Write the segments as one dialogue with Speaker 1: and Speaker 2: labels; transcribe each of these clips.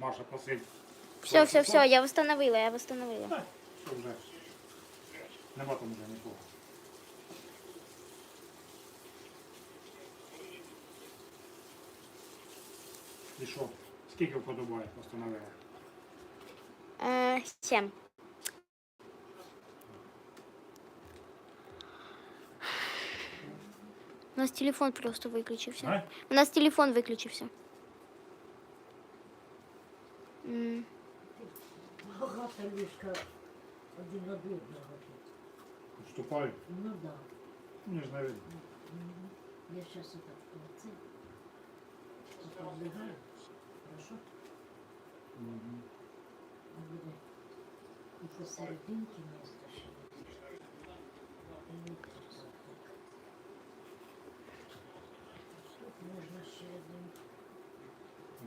Speaker 1: Маша просить.
Speaker 2: Все, все, все, я восстановила, я восстановила.
Speaker 1: Так, що вже. Нема там вже нікого. І що? Скільки вподобає постановила?
Speaker 2: Е, сім. У нас телефон просто выключился.
Speaker 1: А?
Speaker 2: У нас телефон выключился. М,
Speaker 3: Багато ліжка один од одного тут.
Speaker 1: Вступаю.
Speaker 3: Ну да.
Speaker 1: Мені ж не видно.
Speaker 3: Мгм. Я зараз отак це облягаю. Хорошо?
Speaker 1: Мгм.
Speaker 3: А буде і посерединки місто ще. І ось так. Тут можна ще один.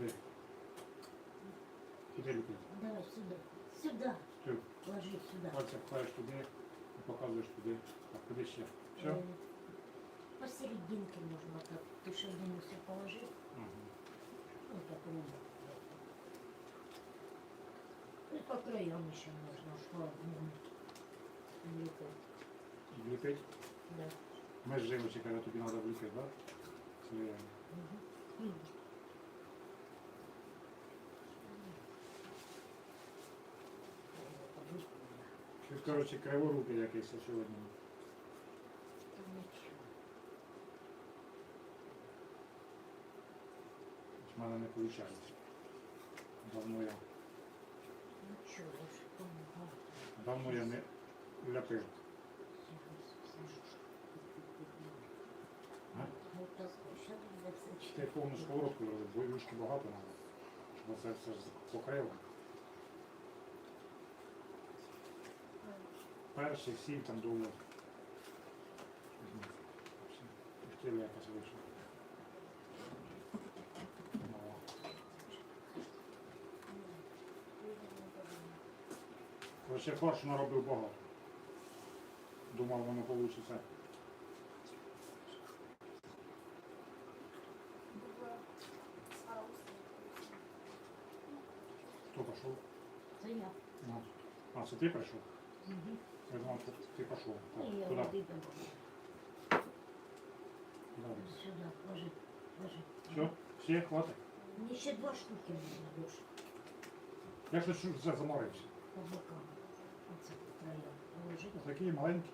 Speaker 1: Де? Куди?
Speaker 3: Давай сюди. Сюди.
Speaker 1: Ти
Speaker 3: Ложи сюди.
Speaker 1: пальцем вкладаєш туди і показуєш туди. А куди ще? Все?
Speaker 3: Е, Посерединке можна так. Ти ж один все положив.
Speaker 1: Ага.
Speaker 3: Ну, так ровно. І по краям ще можна, що одному ліпити.
Speaker 1: Вліпить?
Speaker 3: Да.
Speaker 1: Ми ж живочі, коли тобі треба вліпити, так? Це.
Speaker 3: Мгм. Мгм.
Speaker 1: Щось, коротше, криворукий якийсь
Speaker 3: нічого.
Speaker 1: В мене не виходить. Давно я,
Speaker 3: Нічого,
Speaker 1: давно я не ляпив. Ти повну сковородку робив, бо юшки багато треба. Бо це все покрило. Перший сім там доларів. Штиль якось вийшов. Короче, фарш наробив багато. Думав, воно вийде. Хто пішов?
Speaker 3: Це я.
Speaker 1: Ну, А, це ти прийшов?
Speaker 3: Мгм.
Speaker 1: Так,
Speaker 3: я
Speaker 1: Куди?
Speaker 3: води добавила. Сюда, ложи, ложи.
Speaker 1: Все? Всі, Мне
Speaker 3: еще ще два штуки нужно больше.
Speaker 1: Я щось чуть за- заморився.
Speaker 3: По бокам. Отца по краям. Положи.
Speaker 1: Такі маленькі.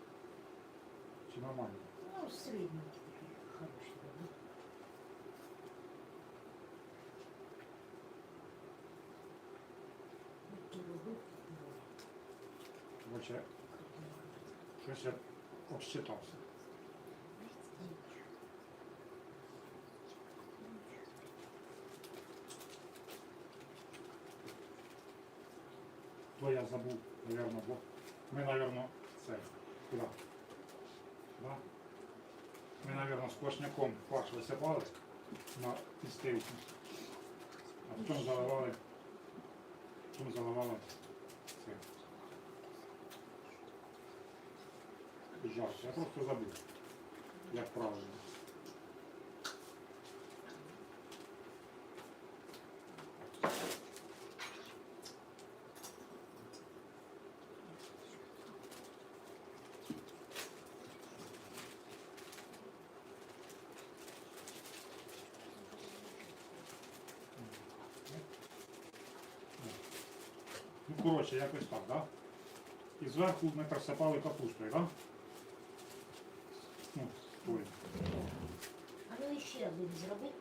Speaker 1: Чи нормальні?
Speaker 3: Ну, середненький такий, хороший. да. Які робив?
Speaker 1: Короче, щось я обсчитався. То я забув, наверное, бо ми, наверное, це. Куди? Да? Ми, наверное, сплошняком фарш висипали на підстилку. А потім заливали, потім заливали це. Жар. Я просто забув, як правильно. Ну, коротше, якось так, да? І зверху ми присипали капустою, да? Ну, ой.
Speaker 3: А ну ще один зроби.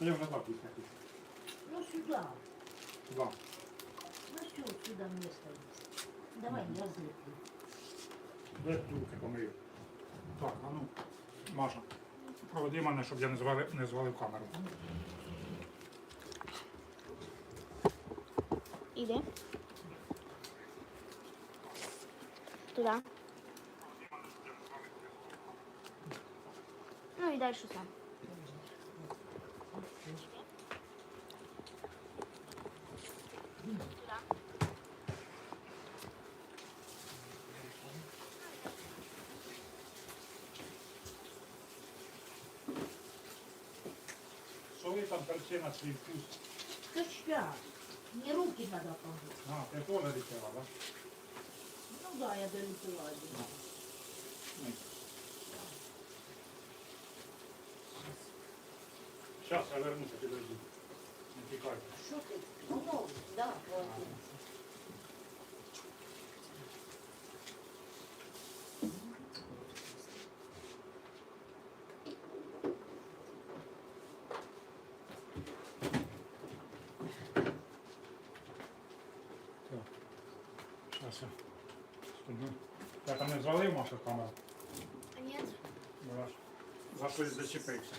Speaker 1: Я вже так їх хочу.
Speaker 3: Ну сюди.
Speaker 1: Да.
Speaker 3: Ну все, сюди місто є. Давай, я зліплю.
Speaker 1: Де руки помию? Так, а ну, Маша, проведи мене, щоб я не звалив, не звалив камеру.
Speaker 2: Іде. Туди. Ну і далі сам.
Speaker 1: Соли там перці на свій вкус.
Speaker 3: Та. Мне руки надо помыть.
Speaker 1: А, ти теж летіла, так?
Speaker 3: Ну да, я долетела один.
Speaker 1: Зараз я вернуся, підожди. Не тікайте.
Speaker 3: Что ты? Ну, ну, да, вот.
Speaker 1: Зараз я. Студну. Я там не звалив Маша камеру.
Speaker 2: Ні.
Speaker 1: бо я ж За щось зачепився.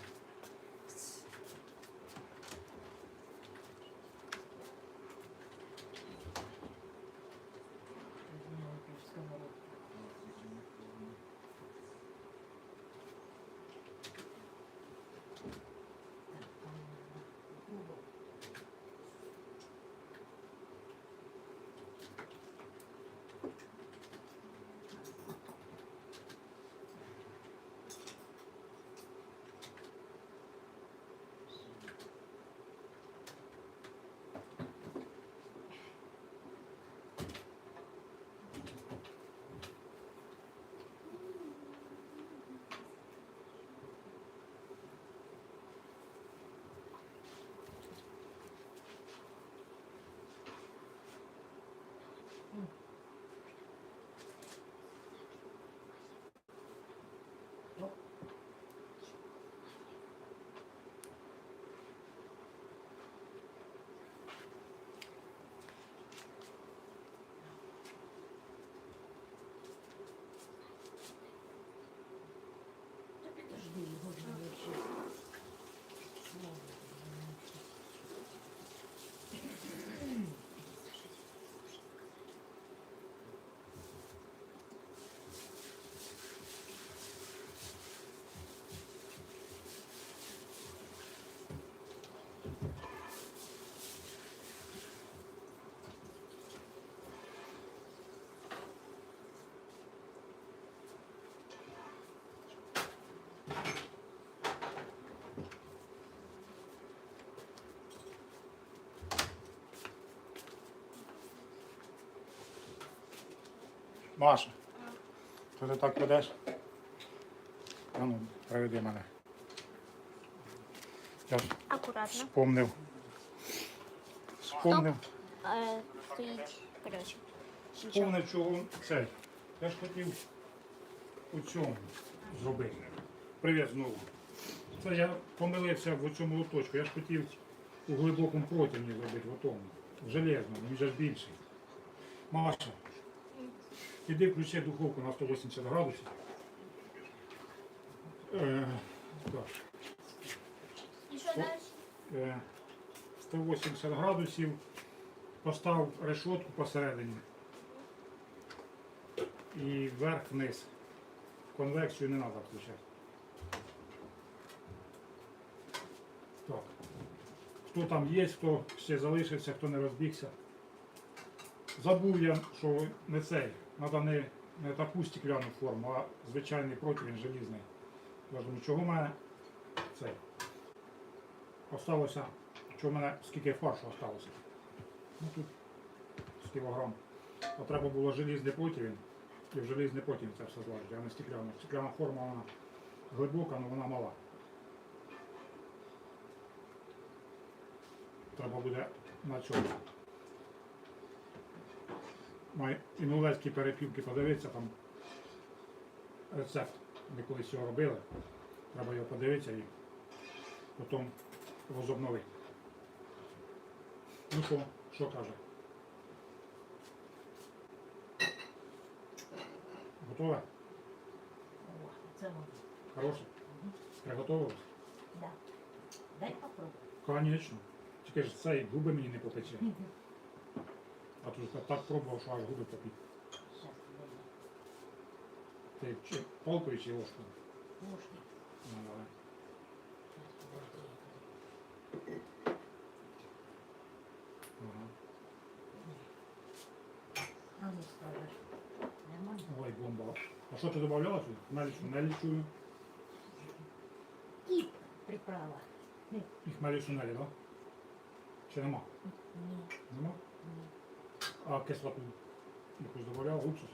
Speaker 1: Маша, то ти так ведеш? А ну, приведи мене. Я ж
Speaker 2: Акуратно.
Speaker 1: вспомнив. Вспомнив.
Speaker 2: Е, стоїть. Коротше. Нічого.
Speaker 1: Вспомнив, чого цей. Я ж хотів у цьому зробити. Привіт знову. Це я помилився в цьому лоточку. Я ж хотів у глибокому противні зробити, в тому. В железному, він же ж більший. Маша, іди включи духовку на 180 градусів. Е, так.
Speaker 2: І що далі?
Speaker 1: Е, 180 градусів, постав решетку посередині і вверх-вниз. Конвекцію не треба включати. Так. Хто там є, хто ще залишився, хто не розбігся. Забув я, що не цей. Треба не, таку стекляну форму, а звичайний противень желізний. Я думаю, чого в мене цей? Осталося, що в мене скільки фаршу осталося. Ну тут з кілограм. А треба було желізний противень. І в желізний противень це все зложити, а не стекляна. Стекляна форма вона глибока, але вона мала. Треба буде на цьому. Інулецькі перепілки подивитися, там рецепт. Ми колись його робили. Треба його подивитися і потім возобновити. Ну що, що каже? Готове?
Speaker 3: Це воно.
Speaker 1: Хороше? Приготовилось?
Speaker 3: Да. Дай попробуй.
Speaker 1: Конечно. Тільки ж цей губи мені не попече. А то ж я так пробував, що аж губи попік.
Speaker 3: Сейчас,
Speaker 1: Ти чи палкою чи ложкою?
Speaker 3: ложки.
Speaker 1: Ну, давай. Ага.
Speaker 3: А ну скажешь. Нормально?
Speaker 1: Ой, бомба. А що ти додавала сюди? Мелічу, мелічую.
Speaker 3: И приправа.
Speaker 1: І хмелі сунелі, так? Чи нема?
Speaker 3: Ні.
Speaker 1: Нема? А кислоту якусь додавав, уксус?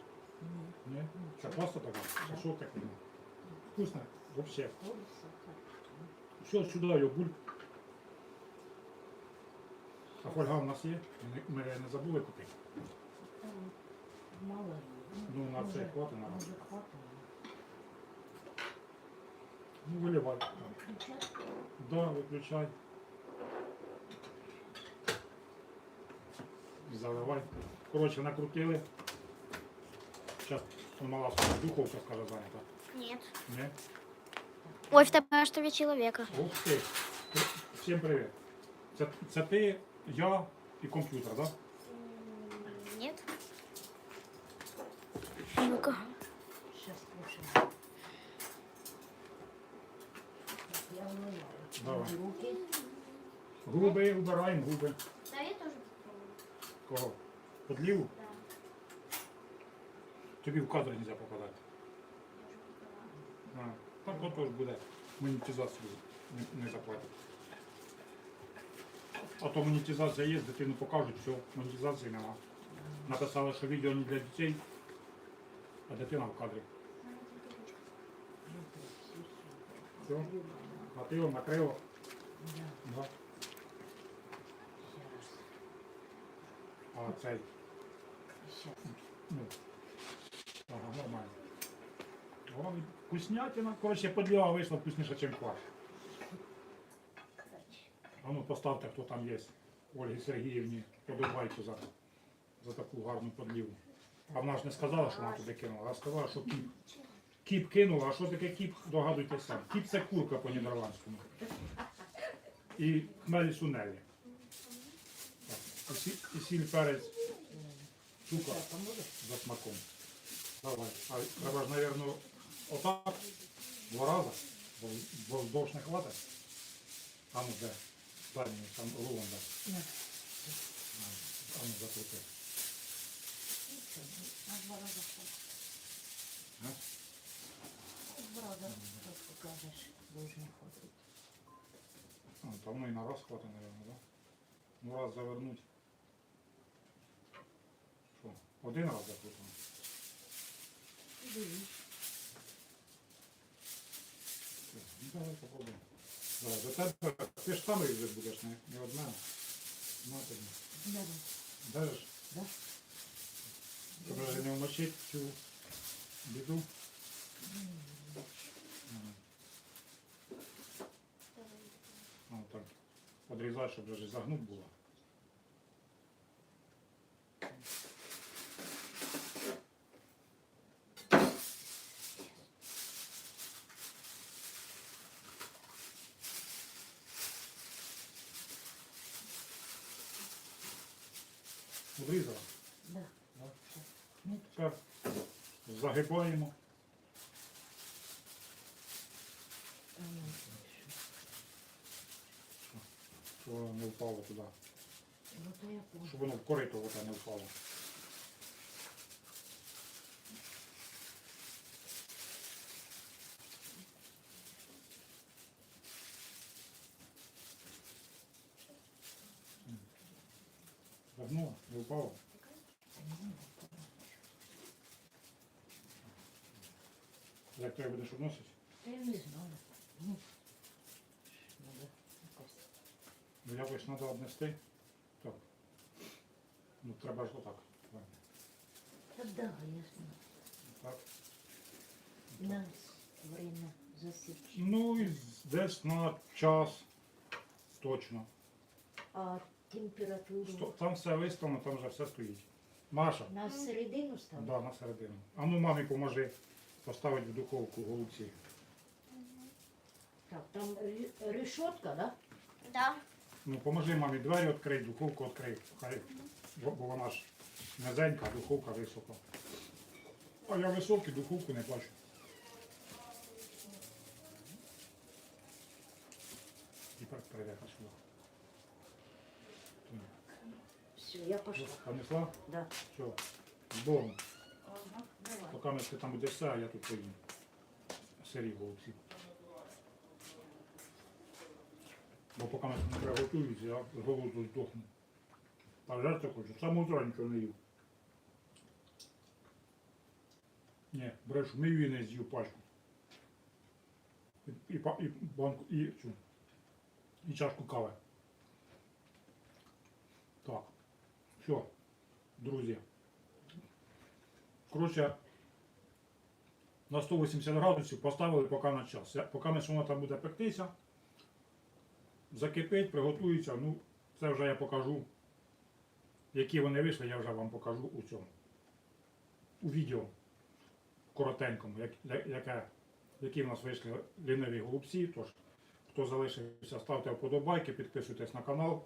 Speaker 3: Ні.
Speaker 1: Це просто така? Що таке? Вкусно? Вообще. Все, його буль. А фольга у нас є? Ми не забули купити.
Speaker 3: Мало.
Speaker 1: Ну, на це хватить нам. Ну, виливай. Да, виключай. Заливай. Коротше, накрутили. Зараз мала духовка, скаже, зайнята.
Speaker 2: Нет.
Speaker 1: Ні?
Speaker 2: Ой, в тебе аж три чоловіка.
Speaker 1: Ух ти. Всім привіт. Це, це ти, я і комп'ютер, так? Да?
Speaker 2: Нет. Ну-ка.
Speaker 3: Щас слушай. Я вливаю.
Speaker 1: Давай.
Speaker 3: Руки.
Speaker 1: Губи, убираємо губи. Кого? Подліву?
Speaker 2: Да.
Speaker 1: Тобі в кадр не можна попадати. А, так от теж буде. Монетизацію не, не заплатять. А то монетизація є, дитину покажуть, все, монетизації нема. Написали, що відео не для дітей, а дитина в кадрі. Все, хватило, накрило.
Speaker 3: Да.
Speaker 1: Да. А цей,
Speaker 3: Щас.
Speaker 1: ну, ага, нормально. О, вкуснятина. Коротше, подліва вийшла вкусніше, ніж кваш. А ну поставте, хто там є. Ольгі Сергіївні, подобайку за, за таку гарну подліву. А вона ж не сказала, що вона туди кинула, а сказала, що кіп. Кіп кинула, а що таке кіп, догадуйтесь сам. Кіп це курка по нідерландському. І хмелі сунелі. Так, І, сі- і сіль перець, цукор
Speaker 3: Все, поможеш?
Speaker 1: за смаком. Давай. А треба ж, мабуть, отак, два рази, бо, бо вздовж не хватить. Там де, задній, там рулон, да.
Speaker 3: На.
Speaker 1: А ну закрути.
Speaker 3: І все. На два рази хватить.
Speaker 1: А?
Speaker 3: Два рази, як покажеш, должно хватить.
Speaker 1: А, там ну і на раз хватить, мабуть, да? Ну раз завернуть. Один раз.
Speaker 3: Дивись.
Speaker 1: Ну, Давай попробуємо. Давай, до тебе, ти ж сам вже будеш, не, не од мене. На.
Speaker 3: Давай.
Speaker 1: Держиш?
Speaker 3: Да?
Speaker 1: Щоб вже не вмочити цю біду. Ага. А, так. Подрізай, щоб вже загнут було. Одрізала.
Speaker 3: Да.
Speaker 1: Да. Загибаємо. щоб воно не впало туди. Щоб воно в корито не впало. Загнуло, не впало. Як ти будеш відносити?
Speaker 3: Та я не знаю. Ну, надо якось.
Speaker 1: Ну якось треба однести. Так. Ну треба ж отак.
Speaker 3: Та да, ясно.
Speaker 1: Так.
Speaker 3: На время засічь.
Speaker 1: Ну і десь на час точно.
Speaker 3: А температуру
Speaker 1: Сто- Там все виставлено, там вже все стоїть. Маша,
Speaker 3: на середину ставити?
Speaker 1: да, на середину. А ну мамі поможи поставити в духовку голубці.
Speaker 3: Так, там ре- решетка, да?
Speaker 2: Да.
Speaker 1: Ну поможи мамі двері відкрити, духовку відкрити. Хай, бо бо вона ж низенька, а духовка висока. А я високий, духовку не бачу. Тепер перейде сюди.
Speaker 3: Все, я пошла.
Speaker 1: Понесла?
Speaker 3: Да.
Speaker 1: Все. Богом.
Speaker 3: Ага, давай.
Speaker 1: Поки ми ти там буде все, а я тут поїм. Сирі голубці. Бо поки ми не приготують, я з голоду здохну. А хочу. Саме утро нічого не їв. Ні, брешу, миві не з'їв пачку. І, і, па- і банку, і цю. І чашку кави. Так. Все, друзі. Коротше, на 180 градусів поставили поки на час. Поки ми воно там буде пектися, закипить, приготується. Ну, це вже я покажу. Які вони вийшли, я вже вам покажу у цьому. У відео коротенькому, як, яке, які в нас вийшли ліниві голубці. Тож, хто залишився, ставте вподобайки, підписуйтесь на канал.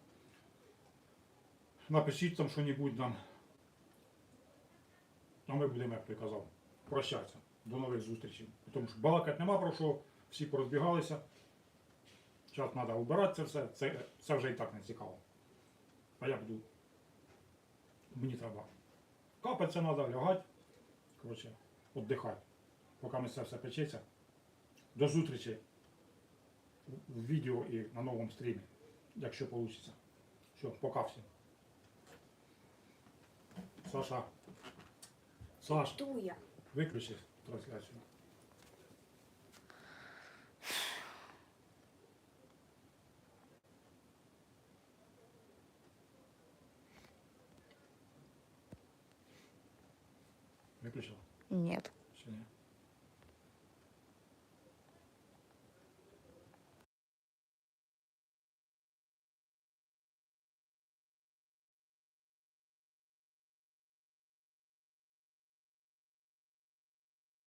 Speaker 1: Напишіть там що-небудь нам. А ми будемо, як той казав, прощатися. До нових зустрічей. Тому що балакати нема про що, всі порозбігалися. Зараз треба вбирати це все. Це, це вже і так не цікаво. А я буду. Мені треба. Капатися треба, лягати. Коротше, віддихати. Поки ми це все печеться. До зустрічі в відео і на новому стрімі, якщо вийде. Все, пока всім. Саша. Саш,
Speaker 2: Туя.
Speaker 1: виключи трансляцію. Виключила?
Speaker 4: Нет.